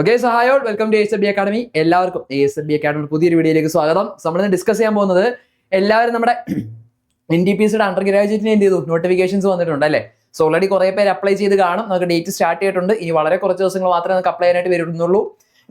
Okay സഹായോൾ welcome to S F B academy എല്ലാവർക്കും S F B academy പുതിയൊരു വീഡിയോയിലേക്ക് സ്വാഗതം. നമ്മൾ ഡിസ്കസ് ചെയ്യാൻ പോകുന്നത് എല്ലാവരും നമ്മുടെ എൻ ഡി പി സിയുടെ അണ്ടർ ഗ്രാജുവേറ്റിന് എന്ത് ചെയ്തു? നോട്ടിഫിക്കേഷൻസ് വന്നിട്ടുണ്ട് അല്ലേ? സോ ഓൾറെഡി കുറേ പേര് അപ്ലൈ ചെയ്ത് കാണും. നമുക്ക് ഡേറ്റ് സ്റ്റാർട്ട് ചെയ്തിട്ടുണ്ട്. ഇനി വളരെ കുറച്ച് ദിവസങ്ങൾ മാത്രമേ നമുക്ക് അപ്ലൈ ചെയ്യാനായിട്ട് വരുന്നുള്ളൂ.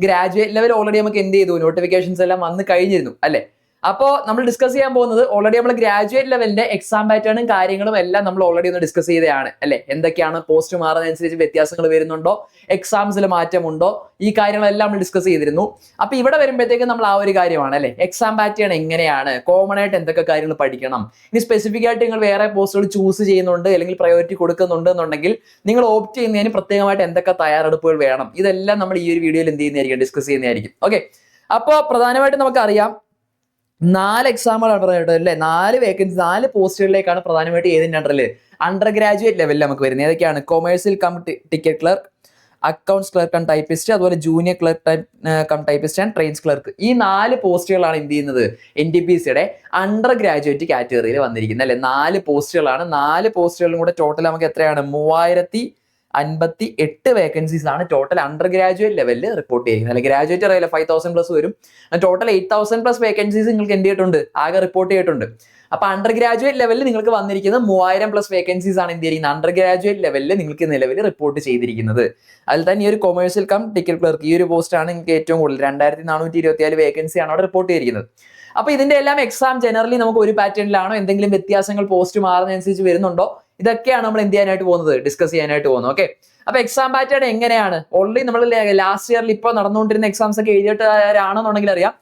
ഗ്രാജുവേറ്റ് ലെവൽ ഓൾറെഡി നമുക്ക് എന്ത് ചെയ്തു? നോട്ടിഫിക്കേഷൻസ് എല്ലാം വന്ന് കഴിഞ്ഞിരുന്നു അല്ലേ? അപ്പോൾ നമ്മൾ ഡിസ്കസ് ചെയ്യാൻ പോകുന്നത് ഓൾറെഡി നമ്മൾ ഗ്രാജുവേറ്റ് ലെവലിന്റെ എക്സാം പാറ്റേണും കാര്യങ്ങളും എല്ലാം നമ്മൾ ഓൾറെഡി ഒന്ന് ഡിസ്കസ് ചെയ്തതാണ് അല്ലെ? എന്തൊക്കെയാണ് പോസ്റ്റ് മാറുന്നതനുസരിച്ച് വ്യത്യാസങ്ങൾ വരുന്നുണ്ടോ? എക്സാംസിൽ മാറ്റമുണ്ടോ? ഈ കാര്യങ്ങളെല്ലാം നമ്മൾ ഡിസ്കസ് ചെയ്തിരുന്നു. അപ്പൊ ഇവിടെ വരുമ്പോഴത്തേക്കും നമ്മൾ ആ ഒരു കാര്യമാണ് അല്ലെ? എക്സാം പാറ്റേൺ എങ്ങനെയാണ്? കോമൺ ആയിട്ട് എന്തൊക്കെ കാര്യങ്ങൾ പഠിക്കണം? ഇനി സ്പെസിഫിക് ആയിട്ട് നിങ്ങൾ വേറെ പോസ്റ്റുകൾ ചൂസ് ചെയ്യുന്നുണ്ട് അല്ലെങ്കിൽ പ്രയോറിറ്റി കൊടുക്കുന്നുണ്ട് എന്നുണ്ടെങ്കിൽ നിങ്ങൾ ഓപ്റ്റ് ചെയ്യുന്നതിന് പ്രത്യേകമായിട്ട് എന്തൊക്കെ തയ്യാറെടുപ്പുകൾ വേണം? ഇതെല്ലാം നമ്മൾ ഈ ഒരു വീഡിയോയിൽ എന്ത് ചെയ്യുന്നതായിരിക്കും? ഡിസ്കസ് ചെയ്യുന്നതായിരിക്കും. ഓക്കെ അപ്പോൾ പ്രധാനമായിട്ട് നമുക്കറിയാം നാല് എക്സാമുകളാണ് പറയുന്നത് അല്ലേ നാല് വേക്കൻസി നാല് പോസ്റ്റുകളിലേക്കാണ് പ്രധാനമായിട്ട് ഏതിന്റെ അണ്ടറിൽ അണ്ടർ ഗ്രാജുവേറ്റ് ലെവലിൽ നമുക്ക് വരുന്നത്. ഏതൊക്കെയാണ്? Commercial cum ticket clerk accounts clerk and typist അതുപോലെ junior clerk cum typist and trains clerk ഈ നാല് പോസ്റ്റുകളാണ് എന്ത് ചെയ്യുന്നത്? എൻ ടി പി സിയുടെ അണ്ടർ ഗ്രാജുവേറ്റ് കാറ്റഗറിയിൽ വന്നിരിക്കുന്നത്. അല്ലെ? നാല് പോസ്റ്റുകളാണ് നാല് പോസ്റ്റുകളും കൂടെ ടോട്ടൽ നമുക്ക് എത്രയാണ്? മൂവായിരത്തി അൻപത്തി എട്ട് വേക്കൻസീസ് ആണ് ടോട്ടൽ അണ്ടർ ഗ്രാജുവേറ്റ് ലെവലിൽ റിപ്പോർട്ട് ചെയ്യുന്നത് അല്ലെങ്കിൽ ഗ്രാജുവേറ്റ് അറിയില്ല ഫൈവ് തൗസൻഡ് പ്ലസ് വരും total eight thousand plus vacancies നിങ്ങൾക്ക് എന്ത് ചെയ്തിട്ടുണ്ട്? ആകെ റിപ്പോർട്ട് ചെയ്തിട്ടുണ്ട്. അപ്പൊ അണ്ടർ ഗ്രാജുവേറ്റ് ലെവലിൽ നിങ്ങൾക്ക് വന്നിരിക്കുന്നത് മൂവായിരം പ്ലസ് വേക്കൻസീസ് ആണ് എന്ത് ചെയ്യുന്നത്? അണ്ടർ ഗ്രാജുവേറ്റ് ലെവലിൽ നിങ്ങൾക്ക് നിലവിൽ റിപ്പോർട്ട് ചെയ്തിരിക്കുന്നത്. അതിൽ തന്നെ ഈ ഒരു കൊമേഴ്സ്യൽ കം ടിക്കറ്റ് ക്ലർക്ക് ഈ ഒരു പോസ്റ്റ് ആണ് നിങ്ങൾക്ക് ഏറ്റവും കൂടുതൽ. രണ്ടായിരത്തി നാനൂറ്റി ഇരുപത്തിനാല് വേക്കൻസി ആണ് അവിടെ റിപ്പോർട്ട് ചെയ്തിരിക്കുന്നത്. അപ്പൊ ഇതിന്റെ എല്ലാം എക്സാം ജനറലി നമുക്ക് ഒരു പാറ്റേണിലാണോ എന്തെങ്കിലും വ്യത്യാസങ്ങൾ പോസ്റ്റ് മാറുന്നതനുസരിച്ച് വരുന്നുണ്ടോ? ഇതൊക്കെയാണ് നമ്മൾ എന്ത് ചെയ്യാനായിട്ട് പോകുന്നത്? ഡിസ്കസ് ചെയ്യാനായിട്ട് പോകുന്നത്. ഓക്കെ അപ്പൊ എക്സാം പാറ്റേൺ എങ്ങനെയാണ്? ഓൾറെഡി നമ്മൾ ലാസ്റ്റ് ഇയറിൽ ഇപ്പോൾ നടന്നുകൊണ്ടിരുന്ന എക്സാംസ് ഒക്കെ എഴുതിയിട്ടാണെന്നുണ്ടെങ്കിൽ അറിയാം.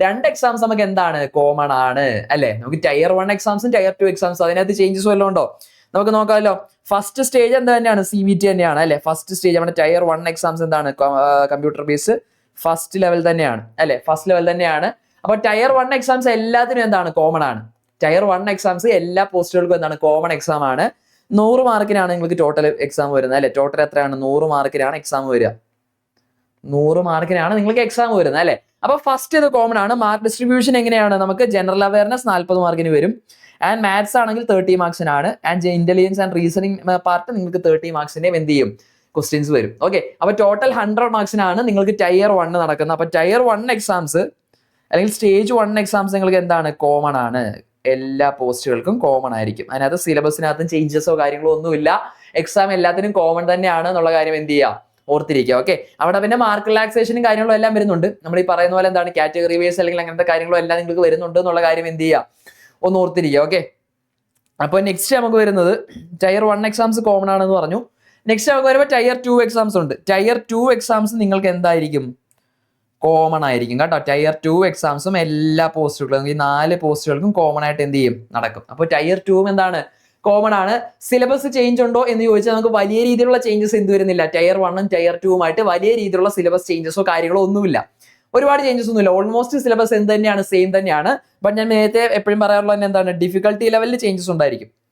രണ്ട് എക്സാംസ് നമുക്ക് എന്താണ്? കോമൺ ആണ്. അല്ലെ? നമുക്ക് ടയർ വൺ എക്സാംസും ടയർ ടു എക്സാംസും അതിനകത്ത് ചേഞ്ചസ് വല്ലതും ഉണ്ടോ? നമുക്ക് നോക്കാമല്ലോ. ഫസ്റ്റ് സ്റ്റേജ് എന്താ തന്നെയാണ്? സി വി ടി തന്നെയാണ്. അല്ലെ? ഫസ്റ്റ് സ്റ്റേജ് നമ്മുടെ ടയർ വൺ എക്സാംസ് എന്താണ്? കമ്പ്യൂട്ടർ ബേസ് ഫസ്റ്റ് ലെവൽ തന്നെയാണ്. അല്ലെ? ഫസ്റ്റ് ലെവൽ തന്നെയാണ്. അപ്പൊ ടയർ വൺ എക്സാംസ് എല്ലാത്തിനും എന്താണ്? കോമൺ ആണ്. ടയർ വൺ എക്സാംസ് എല്ലാ പോസ്റ്റുകൾക്കും എന്താണ്? കോമൺ എക്സാം ആണ്. നൂറ് മാർക്കിനാണ് നിങ്ങൾക്ക് ടോട്ടൽ എക്സാം വരുന്നത് അല്ലെ? ടോട്ടൽ എത്രയാണ്? നൂറ് മാർക്കിനാണ് എക്സാം വരിക. നൂറ് മാർക്കിനാണ് നിങ്ങൾക്ക് എക്സാം വരുന്നത് അല്ലെ? അപ്പൊ ഫസ്റ്റ് ഇത് കോമൺ ആണ്. മാർക്ക് ഡിസ്ട്രിബ്യൂഷൻ എങ്ങനെയാണ്? നമുക്ക് ജനറൽ അവയർനെസ് നാൽപ്പത് മാർക്കിന് വരും. ആൻഡ് മാത്സ് ആണെങ്കിൽ thirty മാർക്സിനാണ് and intelligence and reasoning part നിങ്ങൾക്ക് തേർട്ടി മാർക്സിന്റെ എന്ത് ചെയ്യും? ക്വസ്റ്റ്യൻസ് വരും. ഓക്കെ അപ്പൊ ടോട്ടൽ ഹൺഡ്രഡ് മാർക്സിനാണ് നിങ്ങൾക്ക് ടയർ വൺ നടക്കുന്നത്. അപ്പൊ ടയർ വൺ എക്സാംസ് അല്ലെങ്കിൽ സ്റ്റേജ് വൺ എക്സാംസ് നിങ്ങൾക്ക് എന്താണ്? കോമൺ ആണ്. എല്ലാ പോസ്റ്റുകൾക്കും കോമൺ ആയിരിക്കും. അതിനകത്ത് സിലബസിനകത്തും ചേഞ്ചസോ കാര്യങ്ങളോ ഒന്നുമില്ല. എക്സാം എല്ലാത്തിനും കോമൺ തന്നെയാണ് എന്നുള്ള കാര്യം എന്ത് ചെയ്യുക ഓർത്തിരിക്കുക ഓക്കെ അവിടെ പിന്നെ മാർക്ക് റിലാക്സേഷനും കാര്യങ്ങളും എല്ലാം വരുന്നുണ്ട്. നമ്മൾ ഈ പറയുന്ന പോലെ എന്താണ്? കാറ്റഗറി വൈസ് അല്ലെങ്കിൽ അങ്ങനത്തെ കാര്യങ്ങളും എല്ലാം നിങ്ങൾക്ക് വരുന്നുണ്ട് എന്നുള്ള കാര്യം എന്ത് ചെയ്യുക ഒന്ന് ഓർത്തിരിക്കുക ഓക്കെ അപ്പോൾ നെക്സ്റ്റ് നമുക്ക് വരുന്നത് ടയർ വൺ എക്സാംസ് കോമൺ ആണെന്ന് പറഞ്ഞു. നെക്സ്റ്റ് നമുക്ക് വരുമ്പോൾ ടയർ ടു എക്സാംസ് ഉണ്ട്. ടയർ ടു എക്സാംസ് നിങ്ങൾക്ക് എന്തായിരിക്കും? കോമൺ ആയിരിക്കും കേട്ടോ. ടയർ ടു എക്സാംസും എല്ലാ പോസ്റ്റുകളും ഈ നാല് പോസ്റ്റുകൾക്കും കോമൺ ആയിട്ട് എന്ത് ചെയ്യും? നടക്കും. അപ്പോൾ ടയർ ടൂവും എന്താണ്? കോമൺ ആണ്. സിലബസ് ചേഞ്ച് ഉണ്ടോ എന്ന് ചോദിച്ചാൽ നമുക്ക് വലിയ രീതിയിലുള്ള ചേഞ്ചസ് എന്ത് വരുന്നില്ല. ടയർ വണ്ണും ടയർ ടൂവുമായിട്ട് വലിയ രീതിയിലുള്ള സിലബസ് ചേഞ്ചസോ കാര്യങ്ങളോ ഒന്നുമില്ല. ഒരുപാട് ചേഞ്ചസ് ഒന്നുമില്ല. ഓൾമോസ്റ്റ് സിലബസ് എന്ത് തന്നെയാണ്? സെയിം തന്നെയാണ്. ബട്ട് ഞാൻ നേരത്തെ എപ്പോഴും പറയാറുള്ളത് തന്നെ എന്താണ്? ഡിഫിക്കൽട്ടി ലെവലിൽ ചേഞ്ചസ് ഉണ്ടായിരിക്കും.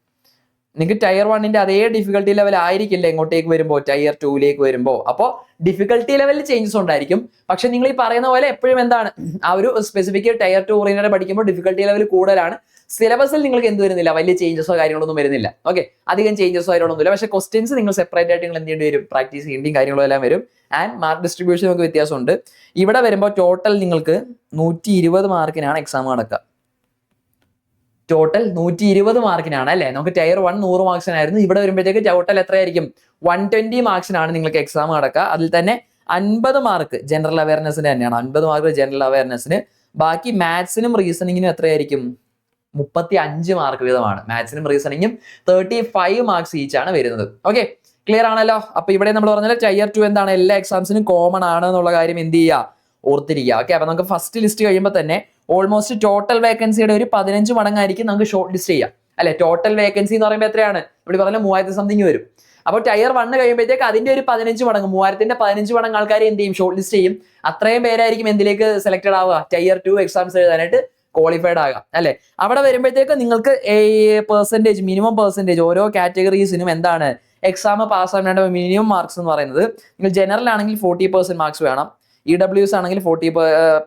നിങ്ങൾക്ക് ടയർ വണ്ണിന്റെ അതേ ഡിഫിക്കൽട്ടി ലെവൽ ആയിരിക്കില്ല ഇങ്ങോട്ടേക്ക് വരുമ്പോൾ ടയർ ടൂയിലേക്ക് വരുമ്പോൾ അപ്പോൾ ഡിഫിക്കൽട്ടി ലെവലിൽ ചേഞ്ചസ് ഉണ്ടായിരിക്കും. പക്ഷെ നിങ്ങൾ ഈ പറയുന്ന പോലെ എപ്പോഴും എന്താണ് ആ ഒരു സ്പെസിഫിക് ടയർ ടു ഓറിയന്റഡ് പഠിക്കുമ്പോൾ ഡിഫിക്കൽട്ടി ലെവൽ കൂടുതലാണ്. സിലബസിൽ നിങ്ങൾക്ക് എന്ത് വരുന്നില്ല? വലിയ ചേഞ്ചസോ കാര്യങ്ങളൊന്നും വരുന്നില്ല. ഓക്കെ അധികം ചേഞ്ചസോ കാര്യങ്ങളൊന്നുമില്ല പക്ഷെ ക്വസ്റ്റ്യൻസ് നിങ്ങൾ സെപ്പറേറ്റ് ആയിട്ട് നിങ്ങൾ എന്ത് ചെയ്യേണ്ടി വരും? പ്രാക്ടീസ് ചെയ്യേണ്ടിയും കാര്യങ്ങളും എല്ലാം വരും. ആൻഡ് മാർക്ക് ഡിസ്ട്രിബ്യൂഷൻ നമുക്ക് വ്യത്യാസമുണ്ട്. ഇവിടെ വരുമ്പോൾ ടോട്ടൽ നിങ്ങൾക്ക് നൂറ്റി ഇരുപത് മാർക്കിനാണ് എക്സാം നടക്കുക. ടോട്ടൽ നൂറ്റി ഇരുപത് മാർക്കിനാണ് അല്ലേ? നമുക്ക് ടയർ വൺ നൂറ് മാർക്സിനായിരുന്നു ഇവിടെ വരുമ്പോഴത്തേക്ക് ടോട്ടൽ എത്രയായിരിക്കും? വൺ ട്വന്റി മാർക്സിനാണ് നിങ്ങൾക്ക് എക്സാം നടക്കുക. അതിൽ തന്നെ അൻപത് മാർക്ക് ജനറൽ അവയർനെസ്സിന് തന്നെയാണ്. അൻപത് മാർക്ക് ജനറൽ അവയർനെസ്സിന് ബാക്കി മാത്സിനും റീസണിങ്ങിനും എത്രയായിരിക്കും? മുപ്പത്തി അഞ്ച് മാർക്ക് വീതമാണ് മാത്സിനും റീസണിങ്ങും തേർട്ടി ഫൈവ് മാർക്സ് ഈച്ച് ആണ് വരുന്നത്. ഓക്കെ ക്ലിയർ ആണല്ലോ? അപ്പൊ ഇവിടെ നമ്മൾ പറഞ്ഞാൽ ടയർ ടു എന്താണ്? എല്ലാ എക്സാംസിനും കോമൺ ആണ് എന്നുള്ള കാര്യം എന്ത് ചെയ്യുക? ഓർത്തിരിക്കുക. ഓക്കെ അപ്പൊ നമുക്ക് ഫസ്റ്റ് ലിസ്റ്റ് കഴിയുമ്പോൾ തന്നെ ഓൾമോസ്റ്റ് ടോട്ടൽ വേക്കൻസിയുടെ ഒരു പതിനഞ്ച് മടങ്ങായിരിക്കും നമുക്ക് ഷോർട്ട് ലിസ്റ്റ് ചെയ്യാം. അല്ലെ? ടോട്ടൽ വേക്കൻസി എന്ന് പറയുമ്പോൾ എത്രയാണ്? ഇവിടെ പറഞ്ഞ മൂവായിരത്തി സംതിങ് വരും. അപ്പോൾ ടയർ വണ്ണ് കഴിയുമ്പോഴത്തേക്ക് അതിന്റെ ഒരു പതിനഞ്ച് മടങ്ങ് മൂവായിരത്തിന്റെ പതിനഞ്ച് മടങ്ങ് ആൾക്കാർ എന്ത് ചെയ്യും? ഷോർട്ട് ലിസ്റ്റ് ചെയ്യും. അത്രയും പേരായിരിക്കും എന്തിലേക്ക് സെലക്ടഡ് ആവുക? ടയർ ടു എക്സാംസ് എഴുതാനായിട്ട് ക്വാളിഫൈഡ് ആകാം അല്ലെ? അവിടെ വരുമ്പോഴത്തേക്ക് നിങ്ങൾക്ക് പെർസെന്റേജ് മിനിമം പെർസെന്റേജ് ഓരോ കാറ്റഗറീസിനും എന്താണ്? എക്സാം പാസ് ആവേണ്ട മിനിമം മാർക്സ് എന്ന് പറയുന്നത്. നിങ്ങൾ ജനറൽ ആണെങ്കിൽ ഫോർട്ടി പെർസെന്റ് മാർക്സ് വേണം. ഇ ഡബ്ല്യു എസ് ആണെങ്കിൽ ഫോർട്ടി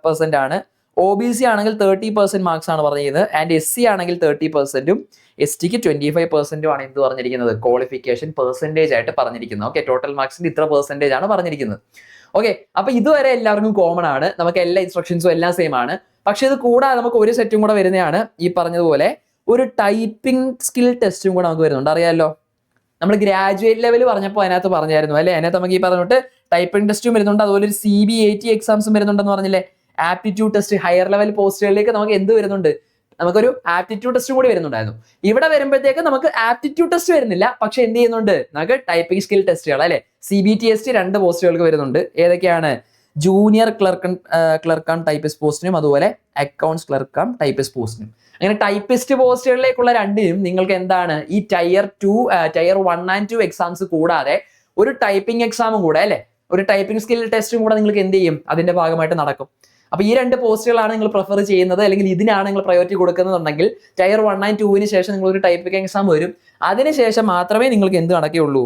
പെർസെന്റ് ആണ്. ഒ ബി സി ആണെങ്കിൽ തേർട്ടി പെർസെന്റ് മാർക്സ് ആണ് പറഞ്ഞിരിക്കുന്നത്. ആൻഡ് എസ് സി ആണെങ്കിൽ തേർട്ടി പെർസെന്റും എസ് ടിക്ക് ട്വന്റി ഫൈവ് പെർസെന്റും ആണ് എന്ത് പറഞ്ഞിരിക്കുന്നത്? ക്വാളിഫിക്കേഷൻ പെർസെന്റേജ് ആയിട്ട് പറഞ്ഞിരിക്കുന്നത്. ഓക്കെ ടോട്ടൽ മാർക്സിന്റെ ഇത്ര പെർസെന്റേജ് ആണ് പറഞ്ഞിരിക്കുന്നത്. ഓക്കെ അപ്പൊ ഇതുവരെ എല്ലാവർക്കും കോമൺ ആണ്. നമുക്ക് എല്ലാ ഇൻസ്ട്രക്ഷൻസും എല്ലാം സെയിം ആണ്. പക്ഷേ ഇത് കൂടാതെ നമുക്ക് ഒരു സെറ്റും കൂടെ വരുന്നതാണ് ഈ പറഞ്ഞതുപോലെ. ഒരു ടൈപ്പിംഗ് സ്കിൽ ടെസ്റ്റും കൂടെ നമുക്ക് വരുന്നുണ്ട്. അറിയാമല്ലോ നമ്മൾ ഗ്രാജുവേറ്റ് ലെവൽ പറഞ്ഞപ്പോൾ അതിനകത്ത് പറഞ്ഞായിരുന്നു അല്ലെ? അതിനകത്ത് നമുക്ക് ഈ പറഞ്ഞിട്ട് ടൈപ്പിംഗ് ടെസ്റ്റും വരുന്നുണ്ട്. അതുപോലെ ഒരു സി ബി എ ടി എക്സാംസും വരുന്നുണ്ടെന്ന് പറഞ്ഞില്ലേ? ആപ്റ്റിറ്റ്യൂഡ് ടെസ്റ്റ് ഹയർ ലെവൽ പോസ്റ്റുകളിലേക്ക് നമുക്ക് എന്ത് വരുന്നുണ്ട്? നമുക്കൊരു ആപ്റ്റിറ്റ്യൂഡ് ടെസ്റ്റ് കൂടി വരുന്നുണ്ടായിരുന്നു. ഇവിടെ വരുമ്പോഴത്തേക്ക് നമുക്ക് ആപ്റ്റിറ്റ്യൂഡ് ടെസ്റ്റ് വരുന്നില്ല. പക്ഷെ എന്ത് ചെയ്യുന്നുണ്ട്? നമുക്ക് ടൈപ്പിംഗ് സ്കിൽ ടെസ്റ്റുകൾ അല്ലെ? C B T S T രണ്ട് പോസ്റ്റുകൾക്ക് വരുന്നുണ്ട്. ഏതൊക്കെയാണ്? Junior clerk clerk cum typist പോസ്റ്റിനും അതുപോലെ അക്കൗണ്ട്സ് ക്ലർക്ക് ആം ടൈപ്പിസ്റ്റ് പോസ്റ്റിനും അങ്ങനെ ടൈപ്പിസ്റ്റ് പോസ്റ്റുകളിലേക്കുള്ള രണ്ടിനും നിങ്ങൾക്ക് എന്താണ്? ഈ tier two tier one and two exams കൂടാതെ ഒരു ടൈപ്പിംഗ് എക്സാമും കൂടെ അല്ലെ? ഒരു ടൈപ്പിംഗ് സ്കിൽ ടെസ്റ്റും കൂടെ നിങ്ങൾക്ക് എന്ത് ചെയ്യും? അതിന്റെ ഭാഗമായിട്ട് നടക്കും. അപ്പൊ ഈ രണ്ട് പോസ്റ്റുകളാണ് നിങ്ങൾ പ്രിഫർ ചെയ്യുന്നത് അല്ലെങ്കിൽ ഇതിനാണ് നിങ്ങൾ പ്രയോറിറ്റി കൊടുക്കുന്നുണ്ടെങ്കിൽ ടയർ വൺ ആൻഡ് ടൂവിന് ശേഷം നിങ്ങൾ ഒരു ടൈപ്പിംഗ് എക്സാം വരും അതിനുശേഷം മാത്രമേ നിങ്ങൾക്ക് എന്ത് നടക്കുകയുള്ളൂ?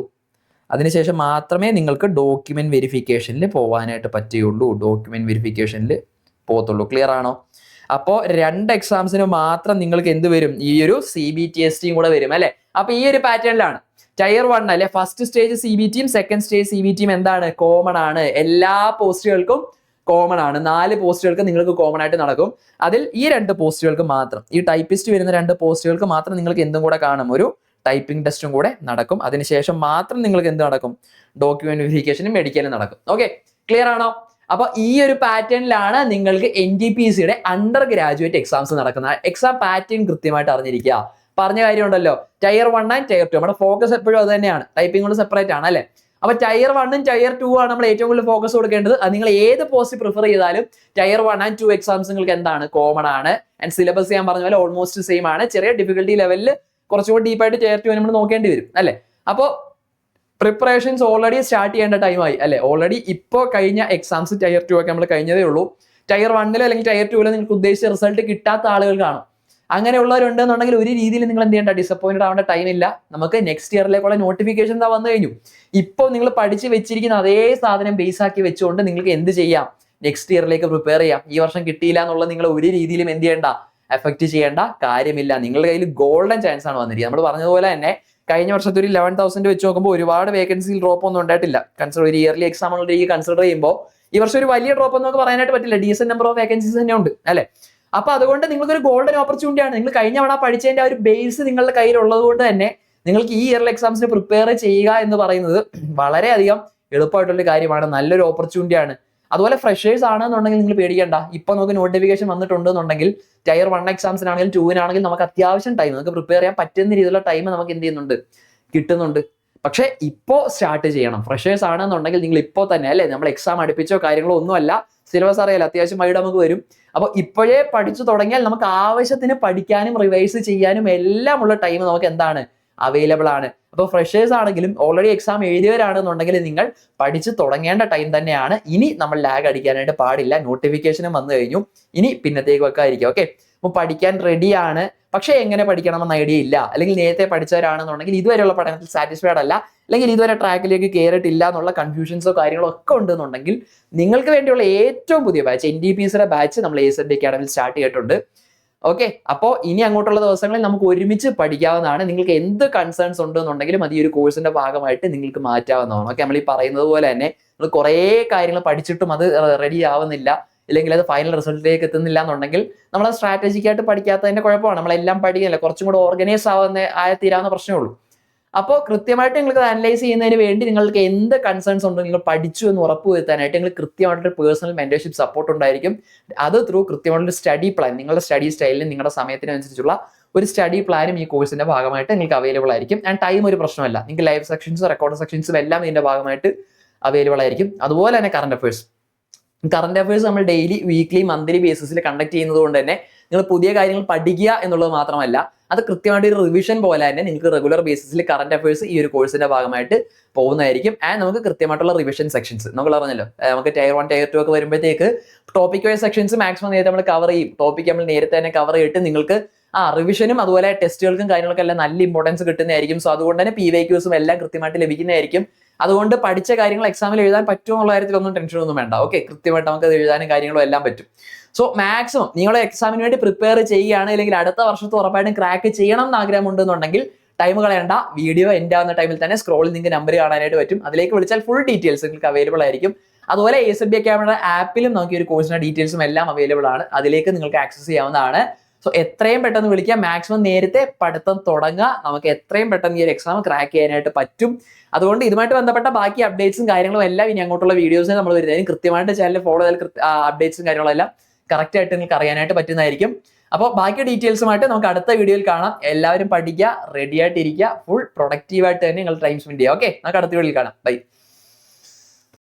അതിനുശേഷം മാത്രമേ നിങ്ങൾക്ക് ഡോക്യുമെന്റ് വെരിഫിക്കേഷനിൽ പോകാനായിട്ട് പറ്റുകയുള്ളൂ. ഡോക്യുമെന്റ് വെരിഫിക്കേഷനിൽ പോകത്തുള്ളൂ. ക്ലിയർ ആണോ? അപ്പോൾ രണ്ട് എക്സാംസിന് മാത്രം നിങ്ങൾക്ക് എന്ത് വരും? ഈ ഒരു സി ബി ടി എസ് ടിയും കൂടെ വരും അല്ലേ? അപ്പൊ ഈ ഒരു പാറ്റേണിലാണ് ടയർ വൺ അല്ലെ? ഫസ്റ്റ് സ്റ്റേജ് സി ബി ടിയും സെക്കൻഡ് സ്റ്റേജ് സി ബി ടിയും എന്താണ്? കോമൺ ആണ്. എല്ലാ പോസ്റ്റുകൾക്കും കോമൺ ആണ്. നാല് പോസ്റ്റുകൾക്ക് നിങ്ങൾക്ക് കോമൺ ആയിട്ട് നടക്കും. അതിൽ ഈ രണ്ട് പോസ്റ്റുകൾക്ക് മാത്രം ഈ ടൈപ്പിസ്റ്റ് വരുന്ന രണ്ട് പോസ്റ്റുകൾക്ക് മാത്രം നിങ്ങൾക്ക് എന്തും കൂടെ കാണും. ഒരു ടൈപ്പിംഗ് ടെസ്റ്റും കൂടെ നടക്കും. അതിനുശേഷം മാത്രം നിങ്ങൾക്ക് എന്ത് നടക്കും? ഡോക്യുമെന്റ് വെരിഫിക്കേഷനും മെഡിക്കലും നടക്കും. ഓക്കെ ക്ലിയർ ആണോ? അപ്പൊ ഈ ഒരു പാറ്റേണിലാണ് നിങ്ങൾക്ക് എൻ ഡി പി സിയുടെ അണ്ടർ ഗ്രാജുവേറ്റ് എക്സാംസ് നടക്കുന്നത്. എക്സാം പാറ്റേൺ കൃത്യമായിട്ട് അറിഞ്ഞിരിക്കുക. പറഞ്ഞ കാര്യമുണ്ടല്ലോ. Tier one and tier two നമ്മുടെ ഫോക്കസ് എപ്പോഴും അത് തന്നെയാണ്. ടൈപ്പിംഗ് കൊണ്ട് സെപ്പറേറ്റ് ആണ് അല്ലെ? അപ്പൊ ടയർ വണ്ണും ടയർ ടു ആണ് നമ്മൾ ഏറ്റവും കൂടുതൽ ഫോക്കസ് കൊടുക്കേണ്ടത്. അത് നിങ്ങൾ ഏത് പോസ്റ്റ് പ്രിഫർ ചെയ്താലും tier one and two exams നിങ്ങൾക്ക് എന്താണ്? കോമൺ ആണ്. ആൻഡ് സിലബസ് ഞാൻ പറഞ്ഞ പോലെ ഓൾമോസ്റ്റ് സെയിം ആണ്. ചെറിയ ഡിഫിക്കൽട്ടി ലെവലിൽ കുറച്ചുകൂടി ഡീപ്പായിട്ട് ടയർ ടു നമ്മൾ നോക്കേണ്ടി വരും അല്ലെ? അപ്പോൾ പ്രിപ്പറേഷൻസ് ഓൾറെഡി സ്റ്റാർട്ട് ചെയ്യേണ്ട ടൈമായി അല്ലെ? ഓൾറെഡി ഇപ്പോൾ കഴിഞ്ഞ എക്സാംസ് ടയർ ടു ഒക്കെ നമ്മൾ കഴിഞ്ഞതേ ഉള്ളൂ. ടയർ വണ്ണിലോ അല്ലെങ്കിൽ ടയർ ടുവിലോ നിങ്ങൾക്ക് ഉദ്ദേശിച്ച റിസൾട്ട് കിട്ടാത്ത ആളുകൾ കാണും. അങ്ങനെയുള്ളവരുണ്ടെന്നുണ്ടെങ്കിൽ ഒരു രീതിയിൽ നിങ്ങൾ എന്ത് ചെയ്യേണ്ട ഡിസപ്പോയിന്റഡ് ആവേണ്ട ഇല്ല. നമുക്ക് നെക്സ്റ്റ് ഇയറിലേക്കുള്ള നോട്ടിഫിക്കേഷൻ എന്താ വന്നു കഴിഞ്ഞു? ഇപ്പോൾ നിങ്ങൾ പഠിച്ച് വെച്ചിരിക്കുന്ന അതേ സാധനം ബേസ് ആക്കി വെച്ചുകൊണ്ട് നിങ്ങൾക്ക് എന്ത് ചെയ്യാം? നെക്സ്റ്റ് ഇയറിലേക്ക് പ്രിപ്പയർ ചെയ്യാം. ഈ വർഷം കിട്ടിയില്ല എന്നുള്ളത് നിങ്ങൾ ഒരു രീതിയിലും എന്ത് ചെയ്യേണ്ട എഫക്ട് ചെയ്യേണ്ട കാര്യമില്ല. നിങ്ങളുടെ കയ്യിൽ ഗോൾഡൻ ചാൻസ് ആണ് വന്നിരിക്കുന്നത്. നമ്മൾ പറഞ്ഞതുപോലെ തന്നെ കഴിഞ്ഞ വർഷത്തെ ഒരു ലെവൻ തൗസൻഡ് വെച്ച് നോക്കുമ്പോൾ ഒരുപാട് വേക്കൻസിയിൽ ഡ്രോപ്പ് ഒന്നും ഉണ്ടായിട്ടില്ല. കൺസിഡർ ഒരു ഇയർലി എക്സാം ഉള്ള കൺസിഡർ ചെയ്യുമ്പോൾ ഈ വർഷം ഒരു വലിയ ഡ്രോപ്പ് ഒന്നും നമുക്ക് പറയാനായിട്ട് പറ്റില്ല. ഡീസൻ നമ്പർ ഓഫ് വേക്കൻസീസ് തന്നെ ഉണ്ട് അല്ലെ? അപ്പൊ അതുകൊണ്ട് നിങ്ങൾക്ക് ഒരു ഗോൾഡൻ ഓപ്പർച്യൂണിറ്റി ആണ്. നിങ്ങൾ കഴിഞ്ഞ തവണ പഠിച്ചതിന്റെ ഒരു ബേസ് നിങ്ങളുടെ കയ്യിലുള്ളത് കൊണ്ട് തന്നെ നിങ്ങൾക്ക് ഈ ഇയറിൽ എക്സാംസിന് പ്രിപ്പയർ ചെയ്യുക എന്ന് പറയുന്നത് വളരെയധികം എളുപ്പമായിട്ടുള്ള കാര്യമാണ്. നല്ലൊരു ഓപ്പർച്യൂണിറ്റി ആണ്. അതുപോലെ ഫ്രഷേഴ്സ് ആണെന്നുണ്ടെങ്കിൽ നിങ്ങൾ പേടിക്കേണ്ട. ഇപ്പൊ നമുക്ക് നോട്ടിഫിക്കേഷൻ വന്നിട്ടുണ്ടെന്നുണ്ടെങ്കിൽ ടയർ വൺ എക്സാംസിനാണെങ്കിലും ടൂവിനാണെങ്കിലും നമുക്ക് അത്യാവശ്യം ടൈം നമുക്ക് പ്രിപ്പയർ ചെയ്യാൻ പറ്റുന്ന രീതിയിലുള്ള ടൈം നമുക്ക് എന്ത് ചെയ്യുന്നുണ്ട്? കിട്ടുന്നുണ്ട്. പക്ഷെ ഇപ്പോൾ സ്റ്റാർട്ട് ചെയ്യണം. ഫ്രഷേഴ്സ് ആണെന്നുണ്ടെങ്കിൽ നിങ്ങൾ ഇപ്പോൾ തന്നെ അല്ലേ? നമ്മൾ എക്സാം അടുപ്പിച്ചോ കാര്യങ്ങളോ ഒന്നുമല്ല. സിലബസ് അറിയാലോ അത്യാവശ്യം വൈഡ് നമുക്ക് വരും. അപ്പോൾ ഇപ്പോഴേ പഠിച്ചു തുടങ്ങിയാൽ നമുക്ക് ആവശ്യത്തിന് പഠിക്കാനും റിവൈസ് ചെയ്യാനും എല്ലാം ഉള്ള ടൈം നമുക്ക് എന്താണ്? അവൈലബിൾ ആണ്. അപ്പോൾ ഫ്രഷേഴ്സ് ആണെങ്കിലും ഓൾറെഡി എക്സാം എഴുതിയവരാണെന്നുണ്ടെങ്കിൽ നിങ്ങൾ പഠിച്ചു തുടങ്ങേണ്ട ടൈം തന്നെയാണ്. ഇനി നമ്മൾ ലാഗ് അടിക്കാനായിട്ട് പാടില്ല. നോട്ടിഫിക്കേഷനും വന്നു കഴിഞ്ഞു. ഇനി പിന്നത്തേക്ക് വെക്കാതിരിക്കും ഓക്കെ അപ്പോൾ പഠിക്കാൻ റെഡിയാണ് പക്ഷേ എങ്ങനെ പഠിക്കണമെന്ന് ഐഡിയ ഇല്ല. അല്ലെങ്കിൽ നേരത്തെ പഠിച്ചവരാണെന്നുണ്ടെങ്കിൽ ഇതുവരെയുള്ള പഠനത്തിൽ സാറ്റിസ്ഫൈഡ് അല്ല. അല്ലെങ്കിൽ ഇതുവരെ ട്രാക്കിലേക്ക് കയറിയിട്ടില്ല എന്നുള്ള കൺഫ്യൂഷൻസോ കാര്യങ്ങളോ ഒക്കെ ഉണ്ടെന്നുണ്ടെങ്കിൽ നിങ്ങൾക്ക് വേണ്ടിയുള്ള ഏറ്റവും പുതിയ ബാച്ച് എൻ ഡി പി സിയുടെ ബാച്ച് നമ്മൾ എസ് എൻ ഡി അക്കാഡമിയിൽ സ്റ്റാർട്ട് ചെയ്തിട്ടുണ്ട്. ഓക്കെ അപ്പോൾ ഇനി അങ്ങോട്ടുള്ള ദിവസങ്ങളിൽ നമുക്ക് ഒരുമിച്ച് പഠിക്കാവുന്നതാണ്. നിങ്ങൾക്ക് എന്ത് കൺസേൺസ് ഉണ്ടെന്നുണ്ടെങ്കിലും അത് ഈ ഒരു കോഴ്സിന്റെ ഭാഗമായിട്ട് നിങ്ങൾക്ക് മാറ്റാവുന്നതാണ്. ഓക്കെ നമ്മൾ ഈ പറയുന്നത് പോലെ തന്നെ നിങ്ങൾ കുറേ കാര്യങ്ങൾ പഠിച്ചിട്ടും അത് റെഡി ആവുന്നില്ല. ഇല്ലെങ്കിൽ അത് ഫൈനൽ റിസൾട്ടിലേക്ക് എത്തുന്നില്ല എന്നുണ്ടെങ്കിൽ നമ്മൾ അത് സ്ട്രാറ്റജിക്കായിട്ട് പഠിക്കാത്തതിന്റെ കുഴപ്പമാണ്. നമ്മളെല്ലാം പഠിക്കുന്നില്ല. കുറച്ചും കൂടെ ഓർഗനൈസ് ആവുന്ന ആയ പ്രശ്നമേ ഉള്ളൂ അപ്പോൾ കൃത്യമായിട്ട് നിങ്ങൾക്ക് അനലൈസ് ചെയ്യുന്നതിന് വേണ്ടി നിങ്ങൾക്ക് എന്ത് കൺസേൺസ് ഉണ്ടോ നിങ്ങൾ പഠിച്ചു എന്ന് ഉറപ്പുവരുത്താനായിട്ട് നിങ്ങൾ കൃത്യമായിട്ടൊരു പേഴ്സണൽ മെന്റർഷിപ്പ് സപ്പോർട്ട് ഉണ്ടായിരിക്കും. അത് ത്രൂ കൃത്യമായിട്ടൊരു സ്റ്റഡി പ്ലാൻ നിങ്ങളുടെ സ്റ്റഡി സ്റ്റൈലിനും നിങ്ങളുടെ സമയത്തിനനുസരിച്ചുള്ള ഒരു സ്റ്റഡി പ്ലാനും ഈ കോഴ്സിന്റെ ഭാഗമായിട്ട് നിങ്ങൾക്ക് അവൈലബിൾ ആയിരിക്കും. ആൻഡ് ടൈം ഒരു പ്രശ്നമല്ല. നിങ്ങൾക്ക് ലൈവ് സെക്ഷൻസും റെക്കോർഡ് സെക്ഷൻസും എല്ലാം ഇതിന്റെ ഭാഗമായിട്ട് അവൈലബിൾ ആയിരിക്കും. അതുപോലെ തന്നെ കറണ്ട് അഫയേഴ്സ് കറണ്ട് അഫയേഴ്സ് നമ്മൾ ഡെയിലി വീക്ക്ലി മന്ത്ലി ബേസിസിൽ കണ്ടക്ട് ചെയ്യുന്നത് കൊണ്ട് തന്നെ നിങ്ങൾ പുതിയ കാര്യങ്ങൾ പഠിക്കുക എന്നുള്ളത് മാത്രമല്ല അത് കൃത്യമായിട്ട് ഒരു റിവിഷൻ പോലെ തന്നെ നിങ്ങൾക്ക് റെഗുലർ ബേസിസിൽ കറണ്ട് അഫയേഴ്സ് ഈ ഒരു കോഴ്സിന്റെ ഭാഗമായിട്ട് പോകുന്നതായിരിക്കും. ആൻഡ് നമുക്ക് കൃത്യമായിട്ടുള്ള റിവിഷൻ സെക്ഷൻസ് നമ്മൾ പറഞ്ഞല്ലോ നമുക്ക് ടയർ വൺ ടയർ ടു ഒക്കെ വരുമ്പോഴത്തേക്ക് ടോപ്പിക് വൈസ് സെക്ഷൻസ് മാക്സിമം നേരത്തെ നമ്മൾ കവർ ചെയ്യും. ടോപ്പിക് നമ്മൾ നേരത്തെ തന്നെ കവർ ചെയ്തിട്ട് നിങ്ങൾക്ക് ആ റിവിഷനും അതുപോലെ ടെസ്റ്റുകൾക്കും കാര്യങ്ങൾക്കും എല്ലാം നല്ല ഇമ്പോർട്ടൻസ് കിട്ടുന്നതായിരിക്കും. സോ അതുകൊണ്ട് തന്നെ പി വൈ ക്യൂസും എല്ലാം കൃത്യമായിട്ട് ലഭിക്കുന്നതായിരിക്കും. അതുകൊണ്ട് പഠിച്ച കാര്യങ്ങൾ എക്സാമിൽ എഴുതാൻ പറ്റുമോ എന്നുള്ള കാര്യത്തിലൊന്നും ടെൻഷനൊന്നും വേണ്ട. ഓക്കെ കൃത്യമായിട്ട് നമുക്ക് അത് എഴുതാനും കാര്യങ്ങളും എല്ലാം പറ്റും. സോ മാക്സിമം നിങ്ങൾ എക്സാമിന് വേണ്ടി പ്രിപ്പയർ ചെയ്യുകയാണ് അല്ലെങ്കിൽ അടുത്ത വർഷത്തെ ഉറപ്പായിട്ടും ക്രാക്ക് ചെയ്യണം എന്ന് ആഗ്രഹമുണ്ടെന്നുണ്ടെങ്കിൽ ടൈം കളയണ്ട. വീഡിയോ എന്റെ ആവുന്ന ടൈമിൽ തന്നെ സ്ക്രോളിൽ നിങ്ങൾക്ക് നമ്പർ കാണാനായിട്ട് പറ്റും. അതിലേക്ക് വിളിച്ചാൽ ഫുൾ ഡീറ്റെയിൽസ് നിങ്ങൾക്ക് അവൈലബിൾ ആയിരിക്കും. അതുപോലെ എസ് ബി ക്യാമറ ആപ്പിലും നമുക്ക് ഈ ഒരു കോഴ്സിന്റെ ഡീറ്റെയിൽസും എല്ലാം അവൈലബിൾ ആണ്. അതിലേക്ക് നിങ്ങൾക്ക് ആക്സസ് ചെയ്യാവുന്നതാണ്. സോ എത്രയും പെട്ടെന്ന് വിളിക്കുക. മാക്സിമം നേരത്തെ പഠിത്തം തുടങ്ങുക. നമുക്ക് എത്രയും പെട്ടെന്ന് ഈ ഒരു എക്സാം ക്രാക്ക് ചെയ്യാനായിട്ട് പറ്റും. അതുകൊണ്ട് ഇതുമായിട്ട് ബന്ധപ്പെട്ട ബാക്കി അപ്ഡേറ്റ്സും കാര്യങ്ങളും എല്ലാം ഇനി അങ്ങോട്ടുള്ള വീഡിയോസിനെ നമ്മൾ വരുന്നതിന് കൃത്യമായിട്ട് ചാനൽ ഫോളോ ചെയ്താൽ അപ്ഡേറ്റ്സും കാര്യങ്ങളും എല്ലാം കറക്റ്റ് ആയിട്ട് നിങ്ങൾക്ക് അറിയാനായിട്ട് പറ്റുന്നതായിരിക്കും. അപ്പോൾ ബാക്കി ഡീറ്റെയിൽസുമായിട്ട് നമുക്ക് അടുത്ത വീഡിയോയിൽ കാണാം. എല്ലാവരും പഠിക്കുക റെഡി ആയിട്ടിരിക്കുക ഫുൾ പ്രൊഡക്റ്റീവായിട്ട് തന്നെ നിങ്ങൾ ടൈം സ്പെൻഡ് ചെയ്യുക. ഓക്കെ നമുക്ക് അടുത്ത വീഡിയോയിൽ കാണാം. ബൈ